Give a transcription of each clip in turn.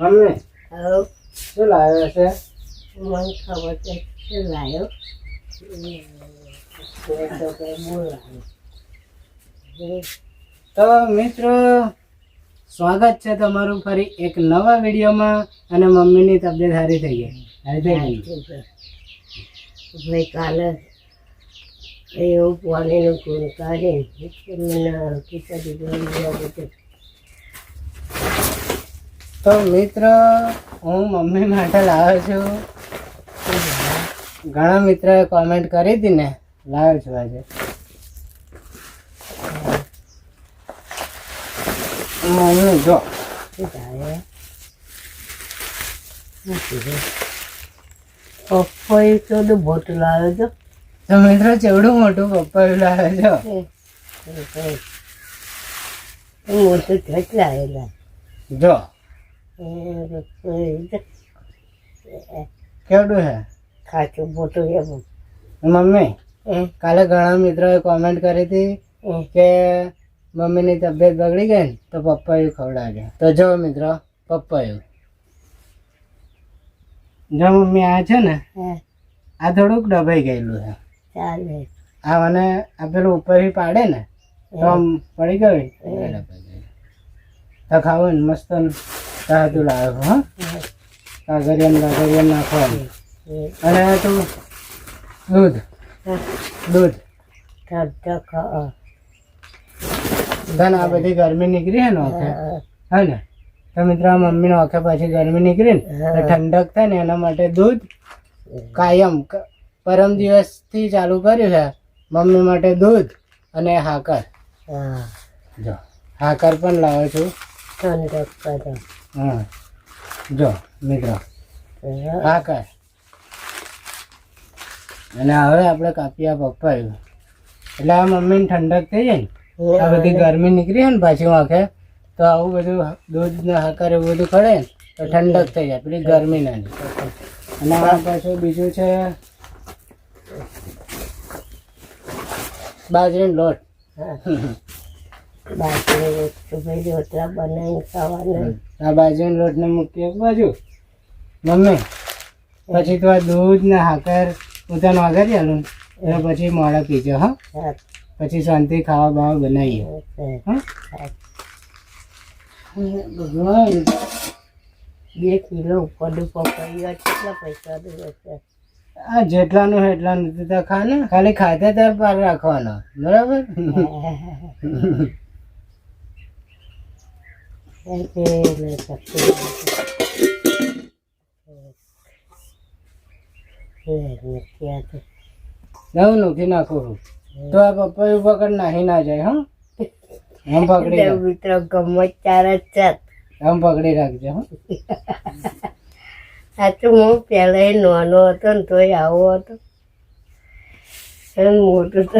Mummy? શું લાવ્યો છે? મને ખબર છે શું લાવ્યો? તો મિત્રો સ્વાગત છે તમારું ફરી એક નવા વિડીયોમાં અને મમ્મીની તબિયત સારી થઈ ગઈ. સારી થઈ ગઈ? ભાઈ કાલે એવું પાણીનું કુલ કાઢે મને ખીચડી તો મિત્ર હું મમ્મી માટે લાવ્યો છું. ઘણા મિત્રોએ કોમેન્ટ કરી હતી ને લાવ્યો છું આજે. મમ્મી જો. પપ્પાએ તો બોટલ આવ્યો હતો તો મિત્રો ચેવડું મોટું પપ્પાયું લાવ્યો છો? મોટું કેટલા આવેલા? જો. કેવડું છે ખાચું મોટું એમ. મમ્મી? એ કાલે ઘણા મિત્રોએ કોમેન્ટ કરી હતી કે મમ્મીની તબિયત બગડી ગઈ ને તો પપ્પાયું ખવડાવજો. તો જો મિત્રો પપ્પાયું. જો મમ્મી આ છે ને આ થોડુંક ડબાઈ ગયેલું છે. આ મને આ પેલું ઉપરથી પાડે ને તો આમ પડી ગયું તો ખાવું ને મસ્ત તાતું લાવ્યો હા? કાગરિયા ને કાગરિયા નાખવાનું અને તું દૂધ. દૂધ. ધન આ બધી ગરમી નીકળી હે ને ઓકે? હે ને? તો મિત્રો મમ્મી ઓકે પછી ગરમી નીકળી ને ઠંડક થાય ને એના માટે દૂધ કાયમ પરમ દિવસથી ચાલુ કર્યું છે. મમ્મી માટે દૂધ અને હાકર. જો હાકર પણ લાવો છું. ઠંડક કરો હા. જો મિત્રો હાકર અને હવે આપણે કાપી પપ્પા પપ્પાયું એટલે આ મમ્મીને ઠંડક થઈ જાય ને આ બધી ગરમી નીકળી જાય ને પાછી વાંખે તો આવું બધું દૂધ ને હાકર એવું બધું ખડે ને તો ઠંડક થઈ જાય પેલી ગરમી ના અને આ પાછું બીજું છે બાજરીનો લોટ. બાકી ભાઈ રોટલા બનાવીને ખાવાના. આ બાજરીનો રોટને બાજુ. મમ્મી પછી તો આ દૂધ ને હાકર પોતાનો આગળ ચાલું એટલે પછી મોડા પીજો હા? પછી શાંતિ ખાવા બાવા બનાવીએ. હા ભગવાન. બે કિલો ઉપર પપૈયા કેટલા પૈસા દેશે આ જેટલાનું એટલાનું તું તો ખા ને ખાલી ખાતે તાર પાર રાખવાનો. બરાબર? નોખી નાખું છું. તો આ પપ્પા પકડ નાખી ના જાય હા? આમ પકડી મિત્રો ગમે ચાર જ ચાત આમ પકડી રાખજો હા? સાચું હું પહેલા નાનો હતો ને તોય આવો હતો. મોટો મોટું તો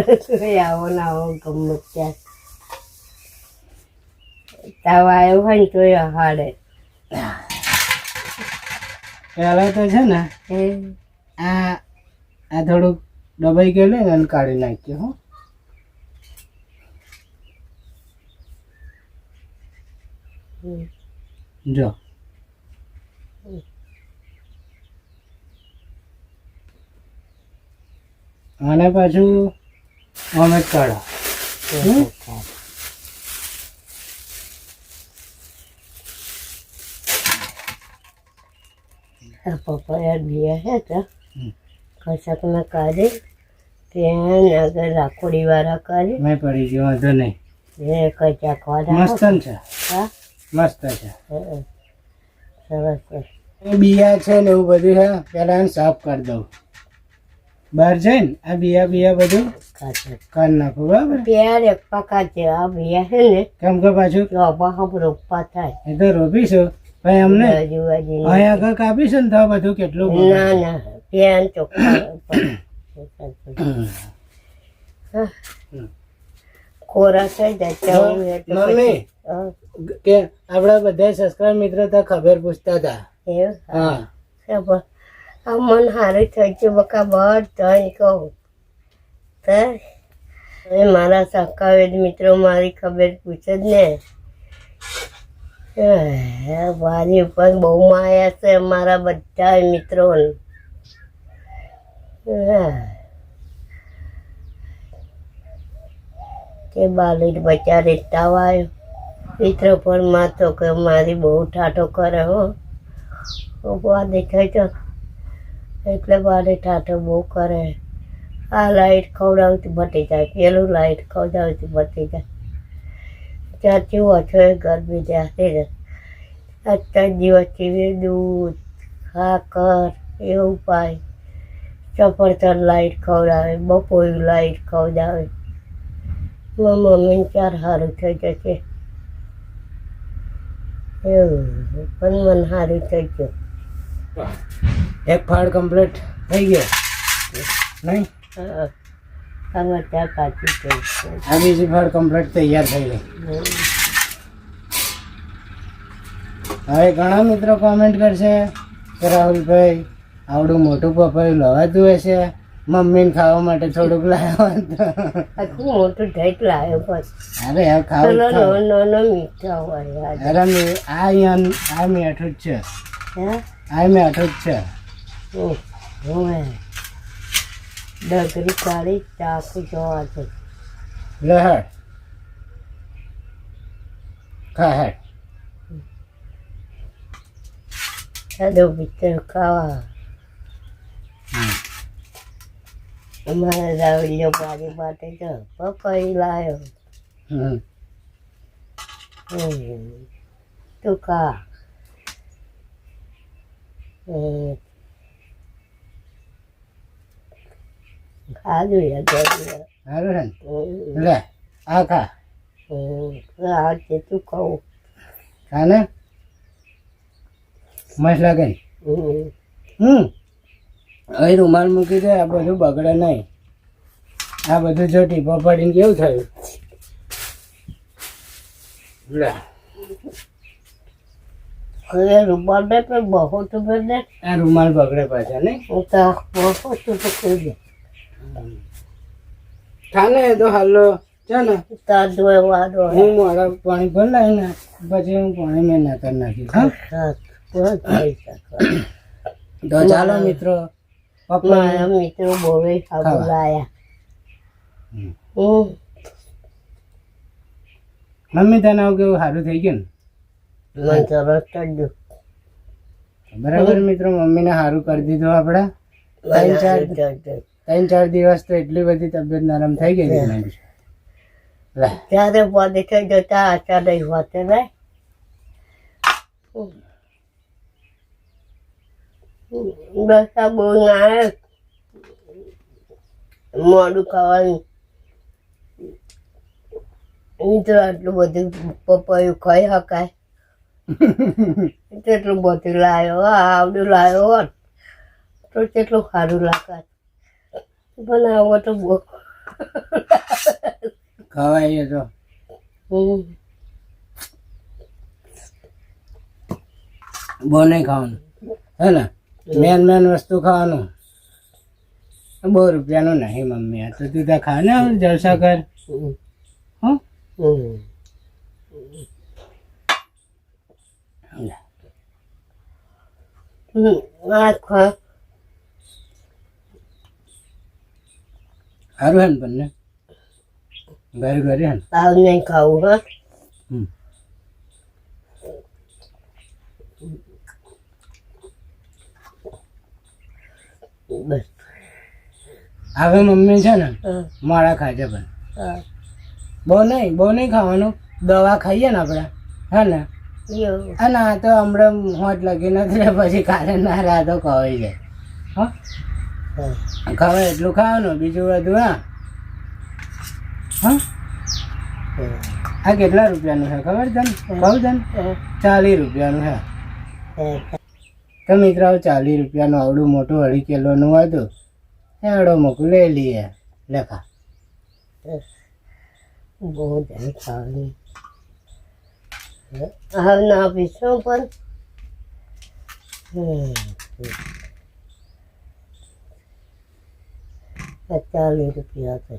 આવો ને આવો ગમત ત્યાં તાવ આવ્યો હોય ને તોય હાડે પહેલા તો છે ને આ આ થોડુંક દબાઈ ગયેલું ને કાઢી નાખ્યું હો. જો. અને પાછું અમે કાઢો. પપૈયા ગયા હતા. કશાકના કાઢે ત્યાં આગળ રાખોડી વાળા કાઢે મેં પડી ગયો વાંધો નહીં. એ કચાક વાળા મસ્ત છે? હા? મસ્ત છે. સરસ છે. બિયા છે ને એવું બધું છે પહેલાં એને સાફ કરી દઉં. બહાર જઈને આ બિયા બિયા બધું કરી નાખું બરાબર? પ્યાર એક પાકા છે આ બિયા છે ને કેમ કે પાછું? રોપા રોપા થાય. એ તો રોપીશું. ભાઈ અમને અહીંયા કાપીશું ને તો બધું કેટલું ના ના પ્યાન ચોખ્ખા ખોરાક મમ્મી કે આપણા બધા સબસ્ક્રાઇબ મિત્રો તો ખબર પૂછતા હતા? હા. આ મન હારું થઈ ગયું બકા બધાને કહું. તો એ મારા સકાવેદ મિત્રો મારી ખબર પૂછે જ ને. મારી પણ બહુ માયા છે મારા બધા મિત્રોને. કે બાલી બચારે તાવ આવ્યો મિત્રો પણ માં તો કે મારી બહુ ઠાઠો કરે હો. ઊભા દેખાય તો. એટલે બારે ઠાઠો બહુ કરે. આ લાઈટ ખવડાવતી બટી જાય, પેલું લાઈટ ખવડાવતી બટી જાય. ત્યાંથી ગરમી ત્યાંથી જ અત્યાર દિવસથી દૂધ ખાકર એવું પાય. સફરજન લાઈટ ખવડાવે બપોરું લાઈટ ખવડાવે. મમ્મીને ચાર સારું થઈ જશે? એવું પણ મને સારું થઈ ગયું. એક ફાળ કમ્પ્લીટ થઈ ગયો? નહીં? હા. ત્યાં કાચી થઈ આ બીજી ફાળ કમ્પ્લીટ તૈયાર થઈ ગઈ. હવે ઘણા મિત્રો કોમેન્ટ કરશે કે રાહુલભાઈ આવડું મોટું પપૈયું લવાતું હશે મમ્મીને ખાવા માટે થોડુંક લાવ્યો આખું મોટું ઢેક લાવ્યો બસ. અરે આ ખાવ નાનો મીઠા હોય અરે આ અહીંયા આ મીઠું જ છે. આ મીઠું જ છે. હમ. હોય ડગરી કાઢી ચાકુ જોવા છે લહડ ખા હેડ ચાલો મિત્ર ખાવા હમ. અમારા રાવલિયો મારી માટે તો પપઈ લાવ્યો હમ. હમ. તું ખા હમ. ખાધું યાર. સારું છે. લે આ ખા. છે તું ખાવું ખા ને મસ્ત લાગે હમ. અહીં રૂમાલ મૂકી દે આ બધું બગડે નહીં. આ બધું જો ટીપો પડીને કેવું થયું? લે. હવે રૂમાલ બે પણ બહુ તો બને આ રૂમાલ બગડે પાછા નહીં? હું તો બહુ તો પકડી દે. ખા ને એ તો હાલો છે ને તાર ધોવાનો હું મારા પાણી ભર લાવી ને પછી હું પાણી મેં કરી નાખી હા? તો ચાલો મિત્રો મારા મિત્રો બોવે ખાવા. હમ. મમ્મી તને આવું કેવું સારું થઈ ગયું મને સરસ ચડ્યું ને બરાબર મિત્રો મમ્મીને સારું કરી દીધું આપણે. ત્રણ ચાર દિવસ તો એટલી બધી તબિયત નરમ થઈ ગઈ હતી ત્યારે થઈ જતા અચાનક હોતે ને બહુ ના મોડું ખાવાનું. મિત્રો આટલું બધું પપૈયું ખાઈ શકાય કેટલું બધું લાવ્યો આવડું લાવ્યો હોત તો કેટલું સારું લાગત. બનાવો તો બહુ. ખવાય તો. બહુ નહીં ખાવાનું. હે ને? મેન મેન વસ્તુ ખાવાનું. બહુ રૂપિયાનું નહીં મમ્મી. આ તો તું ત્યાં ખા ને જલસા કર. હો? ખા. સારું હે ને બંને ઘરે ઘરે હે તાવ નહીં ખાવું હા. બસ હવે મમ્મી છે ને મારા માળા ખાજે પણ. બહુ નહીં બહુ નહીં ખાવાનું. દવા ખાઈએ ને આપણે. હે ને? અને આ તો હમણાં હોટ લગી નથી પછી કાલે ના રાતો ખવાઈ જાય. હો? હા. ખવાય એટલું ખાવાનું, બીજું બધું હા. હા? આ કેટલા રૂપિયાનું છે ખબર તને? કહું તને? ચાલીસ રૂપિયાનું છે. તો મિત્રો ચાલીસ રૂપિયાનું આવડું મોટું અઢી કિલોનું હતું એવડો મોકું, લઈ લઈએ. લેખા બહુ ખાવાની. હવે ના પીશો પણ. હમ. આ ચાલીસ રૂપિયા છે